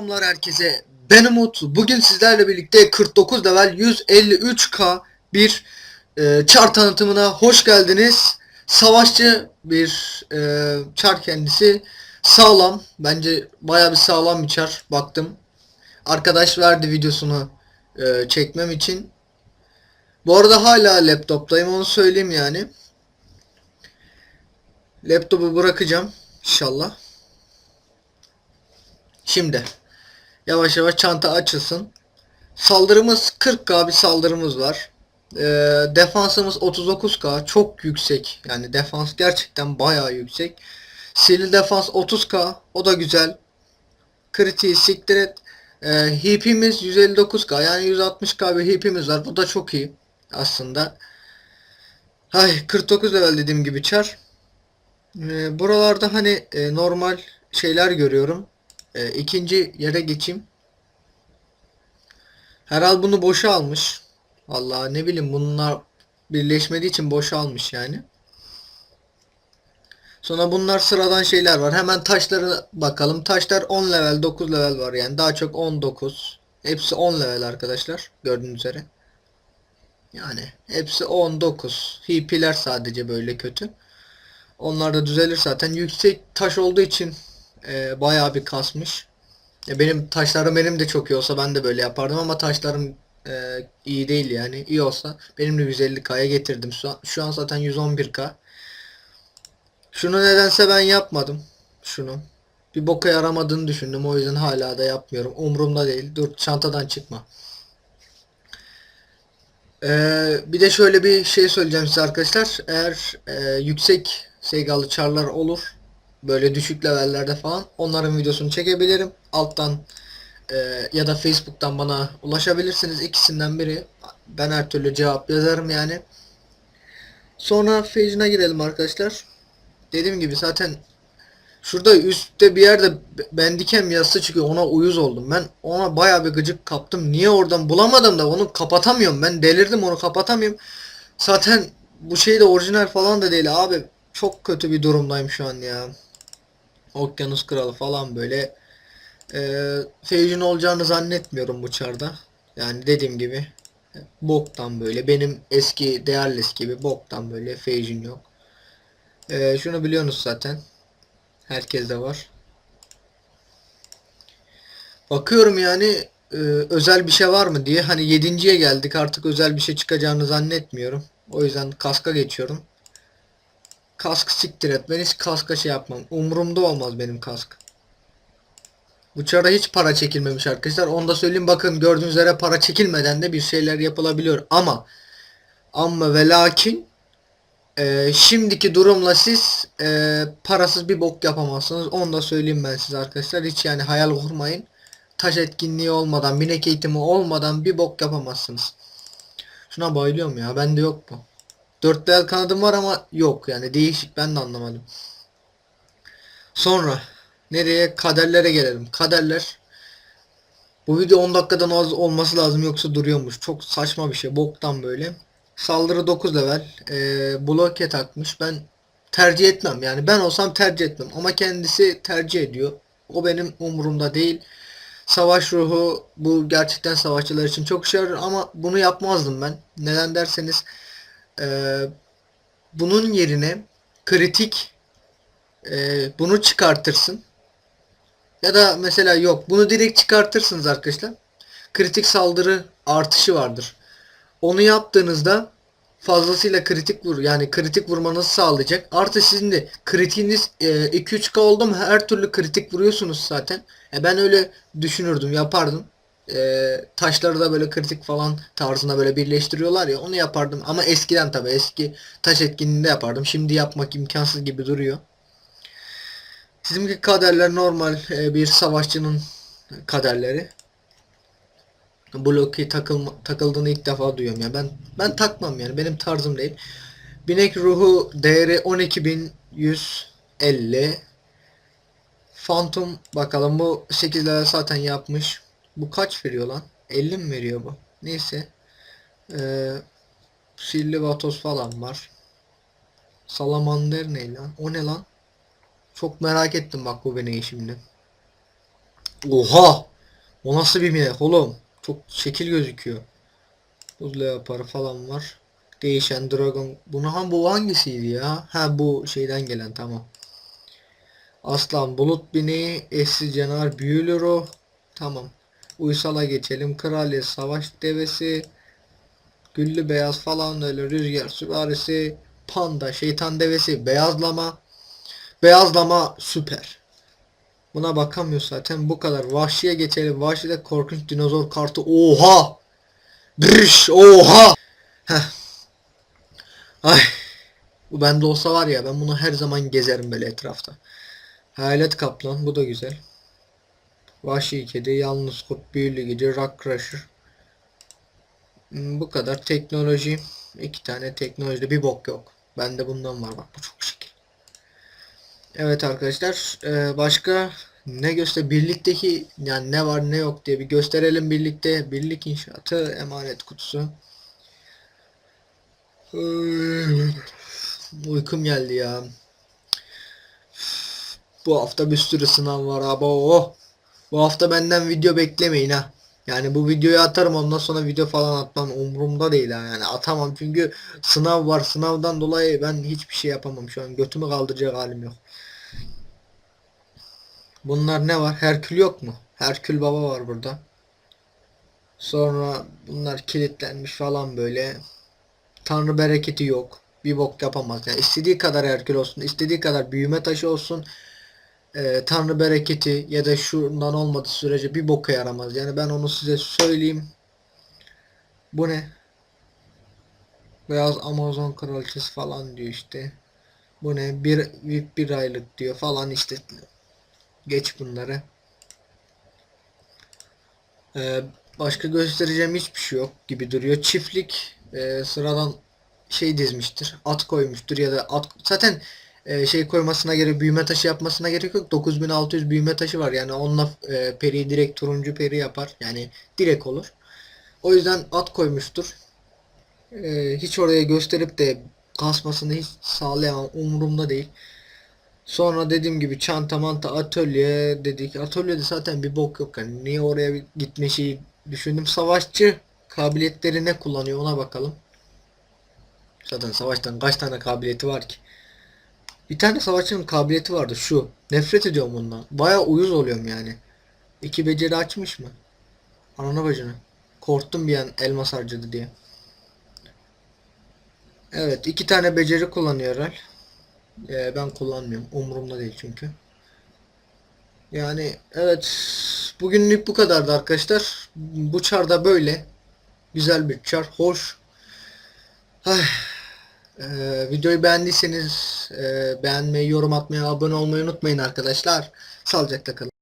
Selamlar herkese. Ben Umut. Bugün sizlerle birlikte 49 level 153k bir e, çar tanıtımına hoş geldiniz. Savaşçı bir e, çar kendisi. Sağlam. Bence baya bir sağlam bir çar. Baktım. Arkadaş verdi videosunu e, çekmem için. Bu arada hala laptoptayım onu söyleyeyim yani. Laptopu bırakacağım inşallah. Şimdi yavaş yavaş çanta açılsın. Saldırımız 40k bir saldırımız var. Ee, defansımız 39k çok yüksek. Yani defans gerçekten bayağı yüksek. Sili defans 30k o da güzel. Kritiği siktir et. Ee, HP'miz 159k yani 160k bir HP'miz var. Bu da çok iyi aslında. Hay 49 level dediğim gibi çar. Ee, buralarda hani e, normal şeyler görüyorum. E, ikinci yere geçeyim. Herhal bunu boşa almış. Vallahi ne bileyim bunlar birleşmediği için boşa almış yani. Sonra bunlar sıradan şeyler var. Hemen taşlara bakalım. Taşlar 10 level, 9 level var yani. Daha çok 19. Hepsi 10 level arkadaşlar. Gördüğünüz üzere. Yani hepsi 19. HP'ler sadece böyle kötü. Onlar da düzelir zaten. Yüksek taş olduğu için e, bayağı bir kasmış. Ya benim taşlarım benim de çok iyi olsa ben de böyle yapardım ama taşlarım e, iyi değil yani. İyi olsa benim de 150k'ya getirdim. Şu an, şu an zaten 111k. Şunu nedense ben yapmadım. Şunu. Bir boka yaramadığını düşündüm. O yüzden hala da yapmıyorum. Umurumda değil. Dur çantadan çıkma. Ee, bir de şöyle bir şey söyleyeceğim size arkadaşlar. Eğer e, yüksek Segalı çarlar olur böyle düşük levellerde falan onların videosunu çekebilirim. Alttan e, ya da Facebook'tan bana ulaşabilirsiniz. ikisinden biri. Ben her türlü cevap yazarım yani. Sonra Fecina girelim arkadaşlar. Dediğim gibi zaten şurada üstte bir yerde bendikem yazısı çıkıyor. Ona uyuz oldum. Ben ona baya bir gıcık kaptım. Niye oradan bulamadım da onu kapatamıyorum. Ben delirdim onu kapatamıyorum. Zaten bu şey de orijinal falan da değil abi. Çok kötü bir durumdayım şu an ya. Okyanus Kralı falan böyle. Ee, Feyjin olacağını zannetmiyorum bu çarda. Yani dediğim gibi boktan böyle. Benim eski değerlis gibi boktan böyle Feyjin yok. Ee, şunu biliyorsunuz zaten. Herkes de var. Bakıyorum yani e, özel bir şey var mı diye. Hani yedinciye geldik artık özel bir şey çıkacağını zannetmiyorum. O yüzden kaska geçiyorum. Kask siktir et. Ben hiç kaska şey yapmam. Umurumda olmaz benim kask. Bu çara hiç para çekilmemiş arkadaşlar. Onu da söyleyeyim bakın gördüğünüz üzere para çekilmeden de bir şeyler yapılabiliyor. Ama ama ve lakin e, şimdiki durumla siz e, parasız bir bok yapamazsınız. Onu da söyleyeyim ben size arkadaşlar. Hiç yani hayal kurmayın. Taş etkinliği olmadan, binek eğitimi olmadan bir bok yapamazsınız. Şuna bayılıyorum ya. Bende yok bu. Dört el kanadım var ama yok yani değişik ben de anlamadım. Sonra nereye kaderlere gelelim. Kaderler bu video 10 dakikadan az olması lazım yoksa duruyormuş. Çok saçma bir şey. Boktan böyle. Saldırı 9 level. Ee, bloke takmış. Ben tercih etmem. Yani ben olsam tercih etmem. Ama kendisi tercih ediyor. O benim umurumda değil. Savaş ruhu bu gerçekten savaşçılar için çok işe yarar ama bunu yapmazdım ben. Neden derseniz ee, bunun yerine kritik e, bunu çıkartırsın. Ya da mesela yok bunu direkt çıkartırsınız arkadaşlar. Kritik saldırı artışı vardır. Onu yaptığınızda fazlasıyla kritik vur yani kritik vurmanızı sağlayacak. Artı sizin de kritiğiniz e, 2-3k oldu mu her türlü kritik vuruyorsunuz zaten. E, ben öyle düşünürdüm yapardım e, taşları da böyle kritik falan tarzında böyle birleştiriyorlar ya onu yapardım. Ama eskiden tabi eski taş etkinliğinde yapardım. Şimdi yapmak imkansız gibi duruyor. Sizinki kaderler normal e, bir savaşçının kaderleri. Bloki takılma, takıldığını ilk defa duyuyorum ya. Ben ben takmam yani benim tarzım değil. Binek ruhu değeri 12150 Phantom bakalım bu 8 level zaten yapmış bu kaç veriyor lan? 50 mi veriyor bu? Neyse. Ee, Sirli Vatos falan var. Salamander ne lan? O ne lan? Çok merak ettim bak bu beni şimdi. Oha! O nasıl bir minek oğlum? Çok şekil gözüküyor. Buz leoparı falan var. Değişen dragon. Bunu han bu hangisiydi ya? Ha bu şeyden gelen tamam. Aslan bulut bineği, eşsiz canavar büyülü ruh. Tamam. Uysal'a geçelim. Kraliyet savaş devesi. Güllü beyaz falan öyle rüzgar süvarisi. Panda şeytan devesi beyazlama. Beyazlama süper. Buna bakamıyoruz zaten bu kadar. Vahşiye geçelim. Vahşide korkunç dinozor kartı. Oha! Brış! Oha! Heh. Ay. Bu bende olsa var ya ben bunu her zaman gezerim böyle etrafta. Hayalet kaplan bu da güzel. Vahşi kedi, yalnız kurt, büyülü gece, rock crusher. Hmm, Bu kadar teknoloji. iki tane teknolojide bir bok yok. Bende bundan var bak bu çok şekil. Evet arkadaşlar eee, başka ne göster birlikteki yani ne var ne yok diye bir gösterelim birlikte. Birlik inşaatı emanet kutusu. Uykum geldi ya. Bu hafta bir sürü sınav var abi. Oh. Bu hafta benden video beklemeyin ha. Yani bu videoyu atarım ondan sonra video falan atmam umurumda değil ha. Yani atamam çünkü sınav var. Sınavdan dolayı ben hiçbir şey yapamam şu an. Götümü kaldıracak halim yok. Bunlar ne var? Herkül yok mu? Herkül baba var burada. Sonra bunlar kilitlenmiş falan böyle. Tanrı bereketi yok. Bir bok yapamaz. Yani istediği kadar Herkül olsun, istediği kadar büyüme taşı olsun. Ee, Tanrı bereketi ya da şundan olmadığı sürece bir boka yaramaz. Yani ben onu size söyleyeyim. Bu ne? Beyaz Amazon kraliçesi falan diyor işte. Bu ne? Bir, bir, bir aylık diyor falan işte. Geç bunları. Ee, başka göstereceğim hiçbir şey yok gibi duruyor. Çiftlik e, sıradan şey dizmiştir. At koymuştur ya da at zaten e, şey koymasına gerek büyüme taşı yapmasına gerek yok. 9600 büyüme taşı var. Yani onunla e, periyi direkt turuncu peri yapar. Yani direkt olur. O yüzden at koymuştur. E, hiç oraya gösterip de kasmasını hiç sağlayamam. Umurumda değil. Sonra dediğim gibi çanta manta atölye dedik. Atölyede zaten bir bok yok. Yani niye oraya bir gitme şeyi düşündüm. Savaşçı kabiliyetleri ne kullanıyor ona bakalım. Zaten savaştan kaç tane kabiliyeti var ki? Bir tane savaşçının kabiliyeti vardı şu. Nefret ediyorum bundan. Baya uyuz oluyorum yani. İki beceri açmış mı? Ananı bacını. Korktum bir an elmas harcadı diye. Evet iki tane beceri kullanıyor herhal. Ee, ben kullanmıyorum. Umurumda değil çünkü. Yani evet bugünlük bu kadardı arkadaşlar. Bu çar da böyle. Güzel bir çar. Hoş. Ay. Ee, videoyu beğendiyseniz e, beğenmeyi, yorum atmayı, abone olmayı unutmayın arkadaşlar. Sağlıcakla kalın.